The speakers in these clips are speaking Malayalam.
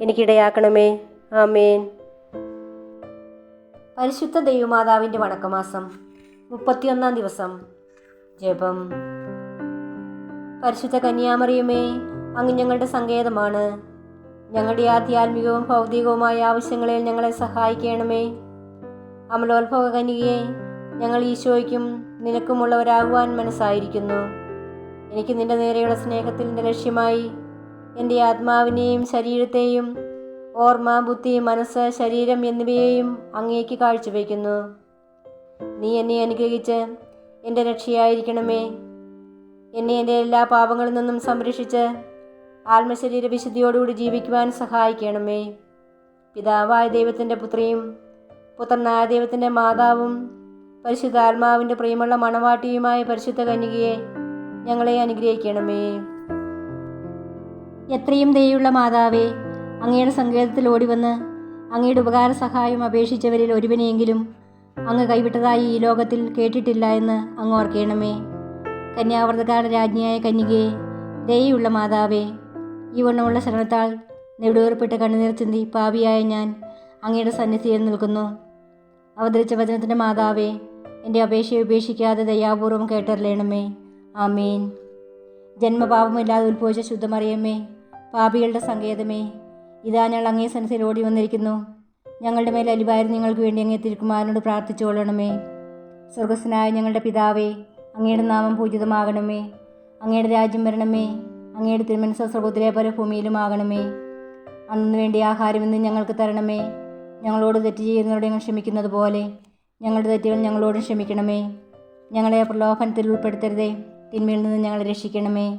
എനിക്കിടയാക്കണമേ. ആമേൻ. പരിശുദ്ധ ദൈവമാതാവിന്റെ വണക്കമാസം മുപ്പത്തിയൊന്നാം ദിവസം. ജപം. പരിശുദ്ധ കന്യാമറിയുമേ അങ്ങ് ഞങ്ങളുടെ സങ്കേതമാണ്. ഞങ്ങളുടെ ആധ്യാത്മികവും ഭൗതികവുമായ ആവശ്യങ്ങളിൽ ഞങ്ങളെ സഹായിക്കണമേ. അമലോത്ഭവ കന്യകയെ ഞങ്ങൾ ഈശോയ്ക്കും നിനക്കുമുള്ളവരാകുവാൻ മനസ്സായിരിക്കുന്നു. എനിക്ക് നിന്റെ നേരെയുള്ള സ്നേഹത്തിന്റെ ലക്ഷ്യമായി എന്റെ ആത്മാവിനെയും ശരീരത്തെയും ഓർമ്മ ബുദ്ധി മനസ്സ് ശരീരം എന്നിവയെയും അങ്ങേക്ക് കാഴ്ചവെക്കുന്നു നീ എന്നെ അനുഗ്രഹിച്ച് എന്റെ രക്ഷയായിരിക്കണമേ. എന്നെ എന്റെ എല്ലാ പാപങ്ങളിൽ നിന്നും സംരക്ഷിച്ച് ആത്മശരീര വിശുദ്ധിയോടുകൂടി ജീവിക്കുവാൻ സഹായിക്കണമേ. പിതാവായ ദൈവത്തിന്റെ പുത്രിയും പുത്രനായ ദൈവത്തിന്റെ മാതാവും പരിശുദ്ധ ആത്മാവിന്റെ പ്രിയമുള്ള മണവാട്ടിയുമായ പരിശുദ്ധ കന്യകയെ ഞങ്ങളെ അനുഗ്രഹിക്കണമേ. എത്രയും ദയുള്ള മാതാവേ അങ്ങയുടെ സങ്കേതത്തിൽ ഓടിവന്ന് അങ്ങയുടെ ഉപകാര സഹായം അപേക്ഷിച്ചവരിൽ ഒരുവനെയെങ്കിലും അങ്ങ് കൈവിട്ടതായി ഈ ലോകത്തിൽ കേട്ടിട്ടില്ല എന്ന് അങ്ങ് ഓർക്കണമേ. കന്യാവർത്തകാല രാജ്ഞിയായ കന്യകയെ ദയുള്ള മാതാവേ ഈ വണ്ണമുള്ള ശ്രമത്താൽ നെടുവേർപ്പെട്ട് കണ്ണുനീർ ചിന്തി പാവിയായ ഞാൻ അങ്ങയുടെ സന്നിധിയിൽ നിൽക്കുന്നു. അവതരിച്ച വചനത്തിന്റെ മാതാവേ എന്റെ അപേക്ഷയെ ഉപേക്ഷിക്കാതെ ദയാപൂർവം കേട്ടറിയണമേ ആമീൻ. ജന്മപാപമില്ലാതെ ഉത്ഭവിച്ച ശുദ്ധമറിയമ്മേ പാപികളുടെ സങ്കേതമേ ഇതാ ഞങ്ങൾ അങ്ങേ സന്നിധിയിൽ ഓടി വന്നിരിക്കുന്നു. ഞങ്ങളുടെ മേൽ അലിവായിരുന്നു നിങ്ങൾക്ക് വേണ്ടി അങ്ങേ തിരുക്കുമാരനോട് പ്രാർത്ഥിച്ചുകൊള്ളണമേ. സ്വർഗസ്വനായ ഞങ്ങളുടെ പിതാവേ അങ്ങയുടെ നാമം പൂജിതമാകണമേ. അങ്ങയുടെ രാജ്യം വരണമേ. അങ്ങയുടെ തിരുമനസ സ്വർഗത്തിലെ പോലെ ഭൂമിയിലുമാകണമേ അന്നു വേണ്ടി ആഹാരം ഇന്ന് ഞങ്ങൾക്ക് തരണമേ. ഞങ്ങളോട് തെറ്റ് ചെയ്യുന്നവരോട് ഞങ്ങൾ ക്ഷമിക്കുന്നത് പോലെ ഞങ്ങളുടെ തെറ്റുകൾ ഞങ്ങളോടും ക്ഷമിക്കണമേ. ഞങ്ങളെ പ്രലോഭനത്തിൽ ഉൾപ്പെടുത്തരുതേ. തിന്മയിൽ നിന്ന് ഞങ്ങളെ രക്ഷിക്കണമേ.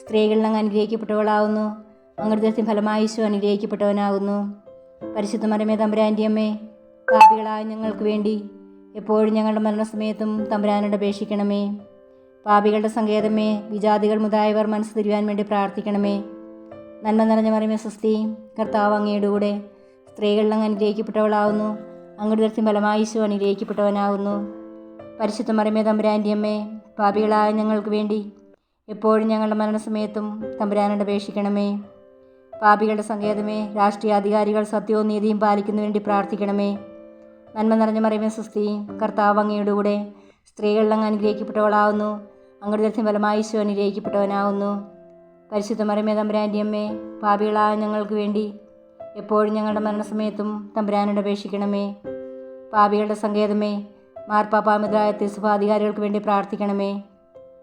സ്ത്രീകളിൽ അങ്ങ് അനുഗ്രഹിക്കപ്പെട്ടവളാവുന്നു. ഫലമായ ഫലമായി അനുഗ്രഹിക്കപ്പെട്ടവനാകുന്നു പരിശുദ്ധ മരമേ തമ്പുരാന്റെ അമ്മേ പാപികളായ ഞങ്ങൾക്ക് വേണ്ടി എപ്പോഴും ഞങ്ങളുടെ മരണസമയത്തും തമ്പുരാനോട് അപേക്ഷിക്കണമേ. പാപികളുടെ സങ്കേതമേ വിജാതികൾ മുതായവർ മനസ്സ് തിരുവാൻ വേണ്ടി പ്രാർത്ഥിക്കണമേ. നന്മ നിറഞ്ഞ മറിമേ സ്വസ്തി കർത്താവ് അങ്ങയുടെ കൂടെ സ്ത്രീകളിൽ അങ്ങ് അനുഗ്രഹിക്കപ്പെട്ടവളാവുന്നു. അങ്ങോട്ട് ദർശനം ഫലമായ ഈശോ അനുഗ്രഹിക്കപ്പെട്ടവനാകുന്നു പരിശുദ്ധ മറിയമേ തമ്പുരാന്റെ അമ്മേ പാപികളായ ഞങ്ങൾക്ക് വേണ്ടി എപ്പോഴും ഞങ്ങളുടെ മരണസമയത്തും തമ്പുരാനോട് അപേക്ഷിക്കണമേ. പാപികളുടെ സങ്കേതമേ രാഷ്ട്രീയ അധികാരികൾ സത്യവും നീതിയും പാലിക്കുന്നതിന് വേണ്ടി പ്രാർത്ഥിക്കണമേ. നന്മ നിറഞ്ഞ മറിയമേ സുസ്തി കർത്താവ് അങ്ങയുടെ കൂടെ സ്ത്രീകളിൽ അങ്ങ് അനുഗ്രഹിക്കപ്പെട്ടവളാവുന്നു. അങ്ങയുടെ ദർശനം ഫലമായി ഈശോ അനുഗ്രഹിക്കപ്പെട്ടവനാവുന്നു. പരിശുദ്ധ മറിയമേ തമ്പുരാന്റെ അമ്മേ പാപികളായ ഞങ്ങൾക്ക് വേണ്ടി എപ്പോഴും ഞങ്ങളുടെ മരണസമയത്തും തമ്പുരാനോട് അപേക്ഷിക്കണമേ. പാപികളുടെ സങ്കേതമേ മാർപ്പാപ്പാമിതായ തിരുസഭാധികാരികൾക്ക് വേണ്ടി പ്രാർത്ഥിക്കണമേ.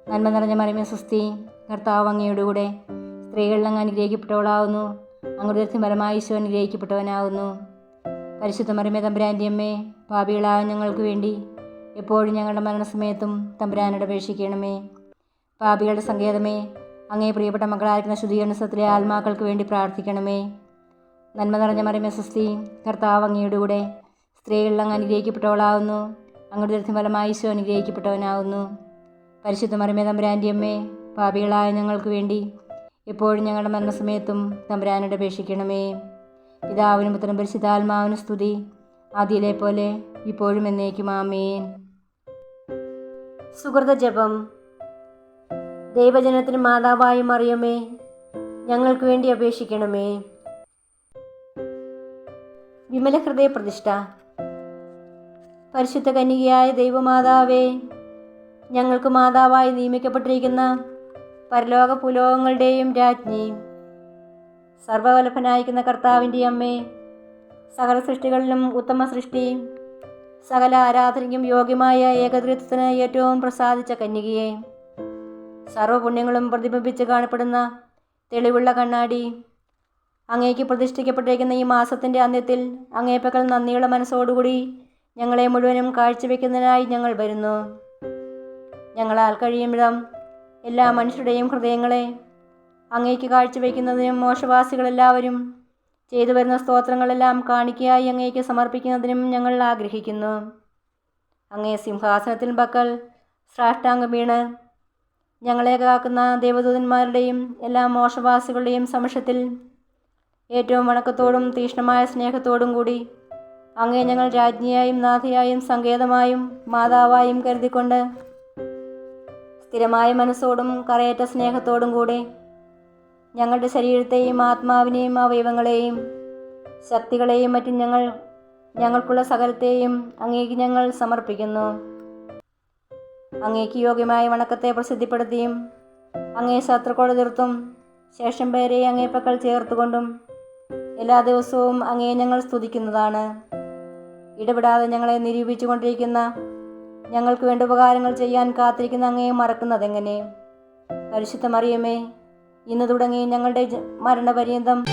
നന്മ നിറഞ്ഞ മറിയമേ സുസ്തി കർത്താവ് അങ്ങയുടെ കൂടെ. സ്ത്രീകളിൽ അങ്ങ് അനുഗ്രഹിക്കപ്പെട്ടവളാവുന്നു. അങ്ങോട്ട് ഫലമായി ഈശോ അനുഗ്രഹിക്കപ്പെട്ടവനാവുന്നു. പരിശുദ്ധ മരമേ തമ്പുരാന്റെ അമ്മേ പാപികളായ ഞങ്ങൾക്ക് വേണ്ടി എപ്പോഴും ഞങ്ങളുടെ മരണസമയത്തും തമ്പുരാനോട് അപേക്ഷിക്കണമേ. പാപികളുടെ സങ്കേതമേ അങ്ങേ പ്രിയപ്പെട്ട മക്കളായിരിക്കുന്ന ശുദ്ധീകരണസത്തിലെ ആത്മാക്കൾക്ക് വേണ്ടി പ്രാർത്ഥിക്കണമേ. നന്മ നിറഞ്ഞ മറിയമേ സുസ്തി കർത്താവ് അങ്ങയുടെ കൂടെ. സ്ത്രീകളിൽ അങ്ങ് അനുഗ്രഹിക്കപ്പെട്ടവളാവുന്നു. അങ്ങയുടെ ഫലമായി ഈശോ അനുഗ്രഹിക്കപ്പെട്ടവനാവുന്നു. പരിശുദ്ധ മറിമേ തമ്പുരാന്റെ അമ്മേ പാപികളായ ഞങ്ങൾക്ക് വേണ്ടി എപ്പോഴും ഞങ്ങളുടെ മരണസമയത്തും തമ്പുരാനോട് അപേക്ഷിക്കണമേ. പിതാവിനും പുത്രനും പരിശുദ്ധാത്മാവിനും സ്തുതി. ആദ്യയിലെ പോലെ ഇപ്പോഴും എന്നേക്കും ആമേൻ. സുഹൃത ജപം. ദൈവജനത്തിന് മാതാവായി മറിയമേ ഞങ്ങൾക്ക് വേണ്ടി അപേക്ഷിക്കണമേ. വിമല ഹൃദയ പ്രതിഷ്ഠ പരിശുദ്ധ കന്യകയായ ദൈവമാതാവേ ഞങ്ങൾക്ക് മാതാവായി നിയമിക്കപ്പെട്ടിരിക്കുന്ന പരലോക പുലോകങ്ങളുടെയും രാജ്ഞി സർവവലഭനായിരിക്കുന്ന കർത്താവിന്റെ അമ്മേ സകല സൃഷ്ടികളിലും ഉത്തമ സൃഷ്ടി സകല ആരാധനയ്ക്കും യോഗ്യമായ ഏകദൃത്വത്തിന് ഏറ്റവും പ്രസാദിച്ച കന്യകയെ സർവപുണ്യങ്ങളും പ്രതിബിംബിച്ച് കാണപ്പെടുന്ന തെളിവുള്ള കണ്ണാടി അങ്ങേക്ക് പ്രതിഷ്ഠിക്കപ്പെട്ടിരിക്കുന്ന ഈ മാസത്തിന്റെ അന്ത്യത്തിൽ അങ്ങേപ്പക്കൽ നന്ദിയുള്ള മനസ്സോടുകൂടി ഞങ്ങളെ മുഴുവനും കാഴ്ചവെക്കുന്നതിനായി ഞങ്ങൾ വരുന്നു. ഞങ്ങളാൽ കഴിയും വിധം എല്ലാ മനുഷ്യരുടെയും ഹൃദയങ്ങളെ അങ്ങേക്ക് കാഴ്ചവെക്കുന്നതിനും മോശവാസികളെല്ലാവരും ചെയ്തു വരുന്ന സ്തോത്രങ്ങളെല്ലാം കാണിക്കയായി അങ്ങേക്ക് സമർപ്പിക്കുന്നതിനും ഞങ്ങൾ ആഗ്രഹിക്കുന്നു. അങ്ങേ സിംഹാസനത്തിൽ പക്കൽ സാഷ്ടാംഗം വീണ് ഞങ്ങളെ കാക്കുന്ന ദേവദൂതന്മാരുടെയും എല്ലാ മോശവാസികളുടെയും സമക്ഷത്തിൽ ഏറ്റവും വണക്കത്തോടും തീഷ്ണമായ സ്നേഹത്തോടും കൂടി അങ്ങേ ഞങ്ങൾ രാജ്ഞിയായും നാഥയായും സങ്കേതമായും മാതാവായും കരുതിക്കൊണ്ട് സ്ഥിരമായ മനസ്സോടും കറയേറ്റ സ്നേഹത്തോടും കൂടെ ഞങ്ങളുടെ ശരീരത്തെയും ആത്മാവിനെയും അവയവങ്ങളെയും ശക്തികളെയും മറ്റും ഞങ്ങൾ ഞങ്ങൾക്കുള്ള സകലത്തെയും അങ്ങേക്ക് ഞങ്ങൾ സമർപ്പിക്കുന്നു. അങ്ങേക്ക് യോഗ്യമായ വണക്കത്തെ പ്രസിദ്ധിപ്പെടുത്തിയും അങ്ങേ ശത്രുക്കളെ തീർത്തും ശേഷം പേരെ അങ്ങേപ്പക്കൾ പക്കൽ ചേർത്തുകൊണ്ടും എല്ലാ ദിവസവും അങ്ങേ ഞങ്ങൾ സ്തുതിക്കുന്നതാണ്. ഇടപെടാതെ ഞങ്ങളെ നിരൂപിച്ചു കൊണ്ടിരിക്കുന്ന ഞങ്ങൾക്ക് വേണ്ട ഉപകാരങ്ങൾ ചെയ്യാൻ കാത്തിരിക്കുന്ന അങ്ങയെ മറക്കുന്നതെങ്ങനെ പരിശുദ്ധ മറിയമേ ഇന്ന് തുടങ്ങി ഞങ്ങളുടെ മരണപര്യന്തം.